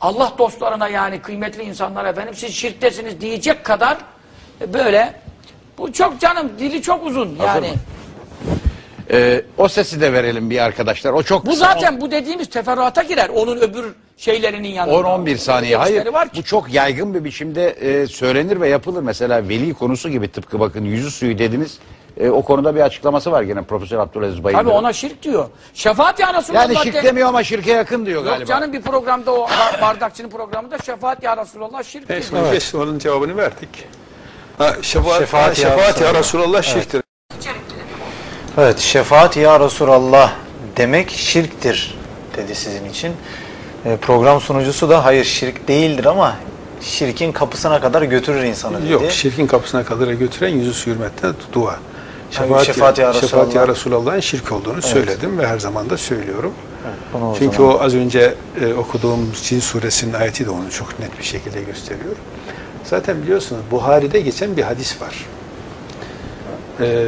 Allah dostlarına yani kıymetli insanlara efendim siz şirktesiniz diyecek kadar e, böyle bu çok canım dili çok uzun yani. mı? Ee, o sesi de verelim bir arkadaşlar. O çok Bu kısa. zaten bu dediğimiz teferruata girer. Onun öbür şeylerinin yanında. 10-11 saniye. Hayır var ki. bu çok yaygın bir biçimde e, söylenir ve yapılır. Mesela veli konusu gibi tıpkı bakın yüzü suyu dediniz. E, o konuda bir açıklaması var gene Profesör Abdülaziz Bayındır. Tabii ona şirk diyor. Şefaat ya Resulallah. Yani şirk de- demiyor ama şirke yakın diyor Yok galiba. canım bir programda o bar- bardakçının programında şefaat ya Resulallah şirk diyor. Neyse evet. onun cevabını verdik. Ha, şefaat, Şefaat ha, ya şefaat ya Resulallah. Şirktir. Evet, şefaat ya Resulallah demek şirktir dedi sizin için. E, program sunucusu da hayır şirk değildir ama şirkin kapısına kadar götürür insanı dedi. Yok, şirkin kapısına kadar götüren yüzü su hürmetten dua. Şefaat, şefaat ya şefaat ya Resulullah'ın şirk olduğunu söyledim ve her zaman da söylüyorum. O Çünkü zaman- o az önce e, okuduğum Cin suresinin ayeti de onu çok net bir şekilde gösteriyor. Zaten biliyorsunuz Buhari'de geçen bir hadis var. Ee,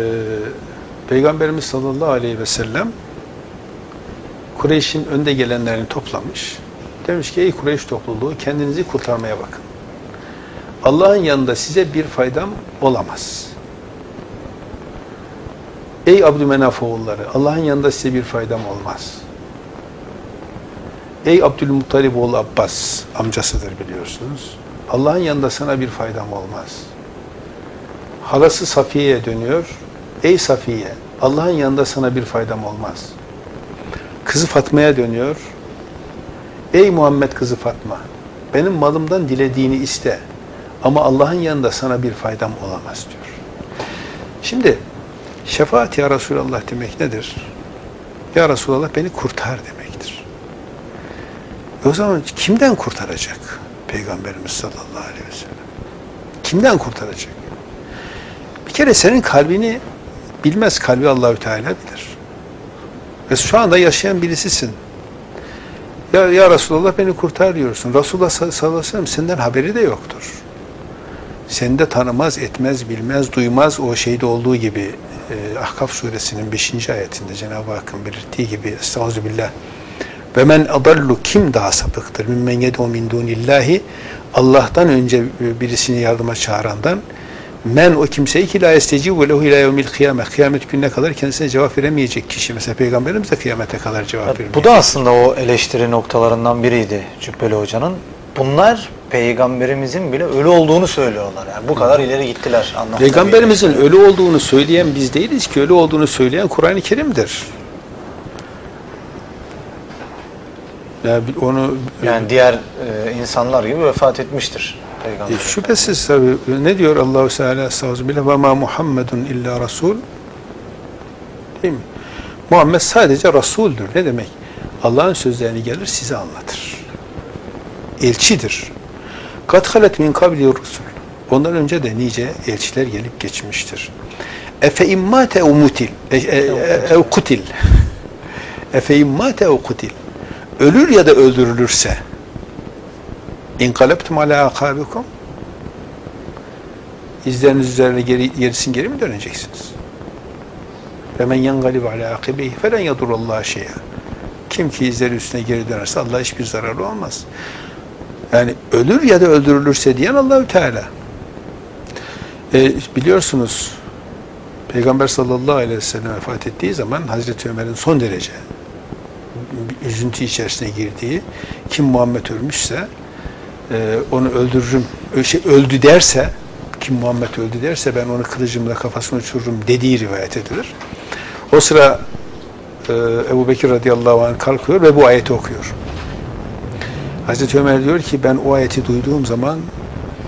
Peygamberimiz sallallahu aleyhi ve sellem Kureyş'in önde gelenlerini toplamış. Demiş ki ey Kureyş topluluğu kendinizi kurtarmaya bakın. Allah'ın yanında size bir faydam olamaz. Ey Abdümenaf oğulları Allah'ın yanında size bir faydam olmaz. Ey Abdülmuttalib oğlu Abbas amcasıdır biliyorsunuz. Allah'ın yanında sana bir faydam olmaz. Halası Safiye'ye dönüyor. Ey Safiye Allah'ın yanında sana bir faydam olmaz. Kızı Fatma'ya dönüyor. Ey Muhammed kızı Fatma benim malımdan dilediğini iste ama Allah'ın yanında sana bir faydam olamaz diyor. Şimdi şefaat ya Resulallah demek nedir? Ya Resulallah beni kurtar demektir. O zaman kimden kurtaracak Peygamberimiz sallallahu aleyhi ve sellem? Kimden kurtaracak? Bir kere senin kalbini bilmez kalbi Allahü Teala bilir. Ve şu anda yaşayan birisisin. Ya, ya Resulallah beni kurtar diyorsun. Resulullah sallallahu aleyhi ve sellem senden haberi de yoktur. Seni de tanımaz, etmez, bilmez, duymaz o şeyde olduğu gibi e, Ahkaf suresinin 5. ayetinde Cenab-ı Hakk'ın belirttiği gibi Estağfirullah ve men adallu kim daha sapıktır mimmen yedu min dunillahi Allah'tan önce birisini yardıma çağırandan men o kimseyi ki la estecibu lehu ila yevmil kıyamet kıyamet gününe kadar kendisine cevap veremeyecek kişi mesela peygamberimiz de kıyamete kadar cevap vermiyor. bu da aslında o eleştiri noktalarından biriydi Cübbeli Hoca'nın. Bunlar peygamberimizin bile ölü olduğunu söylüyorlar. Yani bu kadar ileri gittiler. Peygamberimizin ölü olduğunu söyleyen biz değiliz ki ölü olduğunu söyleyen Kur'an-ı Kerim'dir. Ya bir- onu Yani diğer e, insanlar gibi vefat etmiştir peygamber. E, şüphesiz tabi ne diyor Allahu Teala estağfirullah ve ma Muhammedun illa rasul değil mi? Muhammed sadece rasuldür. Ne demek? Allah'ın sözlerini gelir size anlatır. Elçidir. Kat halet min kabli rusul. Ondan önce de nice elçiler gelip geçmiştir. Efe immate ev mutil e, e, e, ev kutil. Efe immate ev kutil. Ölür ya da öldürülürse İnkalebtum ala akabikum İzleriniz üzerine geri, gerisin geri mi döneceksiniz? Ve men yengalib ala akibihi felen yadurullah şey'a. Kim ki izleri üstüne geri dönerse Allah hiçbir zararı olmaz. Yani ölür ya da öldürülürse diyen Allahü Teala. E, biliyorsunuz Peygamber sallallahu aleyhi ve sellem vefat ettiği zaman Hazreti Ömer'in son derece üzüntü içerisine girdiği kim Muhammed ölmüşse e, onu öldürürüm, şey, öldü derse, kim Muhammed öldü derse ben onu kılıcımla kafasını uçururum dediği rivayet edilir. O sıra e, Ebu Bekir radıyallahu anh kalkıyor ve bu ayeti okuyor. Hazreti Ömer diyor ki ben o ayeti duyduğum zaman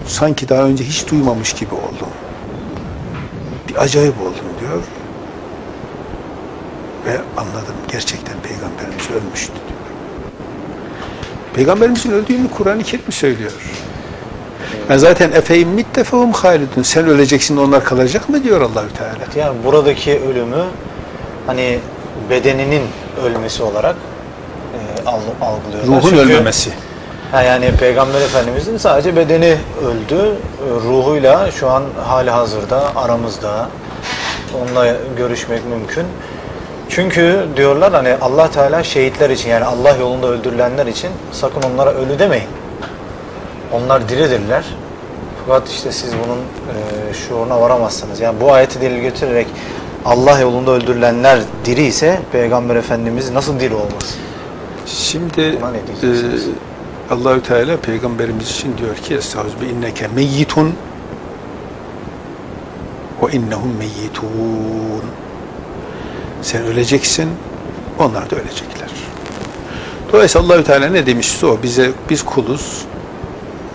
sanki daha önce hiç duymamış gibi oldum. Bir acayip oldum diyor. Ve anladım gerçekten Peygamberimiz ölmüştü diyor. Peygamberimizin öldüğünü Kur'an-ı Kerim söylüyor. Yani zaten efeyim mittefehum halidun. Sen öleceksin onlar kalacak mı diyor Allahü Teala. Yani buradaki ölümü hani bedeninin ölmesi olarak algılıyorlar. Ruhun Çünkü- ölmemesi. Ha, yani Peygamber Efendimizin sadece bedeni öldü. E, Ruhuyla şu an hali hazırda aramızda. Onunla görüşmek mümkün. Çünkü diyorlar hani Allah Teala şehitler için yani Allah yolunda öldürülenler için sakın onlara ölü demeyin. Onlar diridirler. Fakat işte siz bunun e, şuuruna varamazsınız. Yani bu ayeti delil götürerek Allah yolunda öldürülenler diri ise Peygamber Efendimiz nasıl diri olmaz? Şimdi e? Allahü Teala peygamberimiz için diyor ki Estağfirullah inneke meyyitun ve innehum meyyitun. Sen öleceksin, onlar da ölecekler. Dolayısıyla Allahü Teala ne demişse o bize biz kuluz.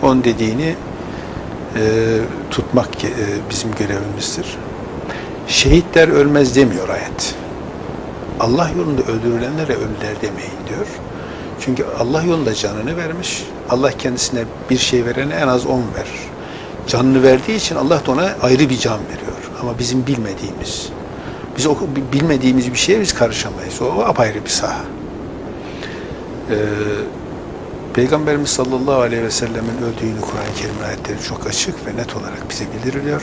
Onun dediğini e, tutmak e, bizim görevimizdir. Şehitler ölmez demiyor ayet. Allah yolunda öldürülenlere ölüler demeyin diyor. Çünkü Allah yolunda canını vermiş. Allah kendisine bir şey verene en az on verir. Canını verdiği için Allah da ona ayrı bir can veriyor. Ama bizim bilmediğimiz, biz o bilmediğimiz bir şeye biz karışamayız. O, apayrı bir saha. Ee, Peygamberimiz sallallahu aleyhi ve sellemin öldüğünü Kur'an-ı Kerim ayetleri çok açık ve net olarak bize bildiriliyor.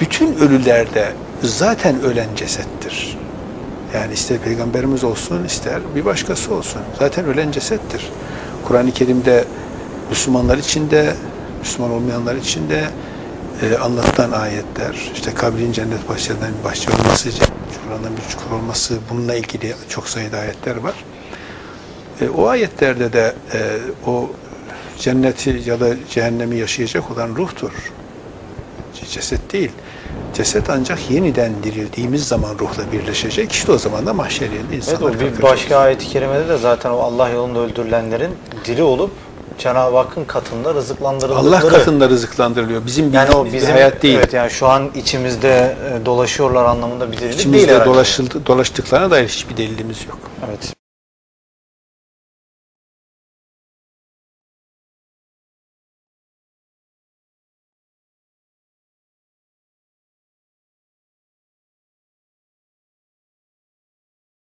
Bütün ölülerde zaten ölen cesettir. Yani ister peygamberimiz olsun, ister bir başkası olsun. Zaten ölen cesettir. Kur'an-ı Kerim'de Müslümanlar için de, Müslüman olmayanlar için de e, anlatılan ayetler, işte kabrin cennet bahçelerinden bir bahçe olması, çukurlarından bir çukur olması, bununla ilgili çok sayıda ayetler var. E, o ayetlerde de e, o cenneti ya da cehennemi yaşayacak olan ruhtur. Ceset değil. Ceset ancak yeniden dirildiğimiz zaman ruhla birleşecek. İşte o zaman da mahşeriyede Evet insanlar o bir başka ayet-i kerimede de zaten o Allah yolunda öldürülenlerin diri olup Cenab-ı Hakk'ın katında rızıklandırıldıkları. Allah katında rızıklandırılıyor. Bizim yani o bizim hayat değil. Evet yani şu an içimizde e, dolaşıyorlar anlamında bir dirilik değil İçimizde dolaşıldı, dolaştıklarına dair hiçbir delilimiz yok. Evet.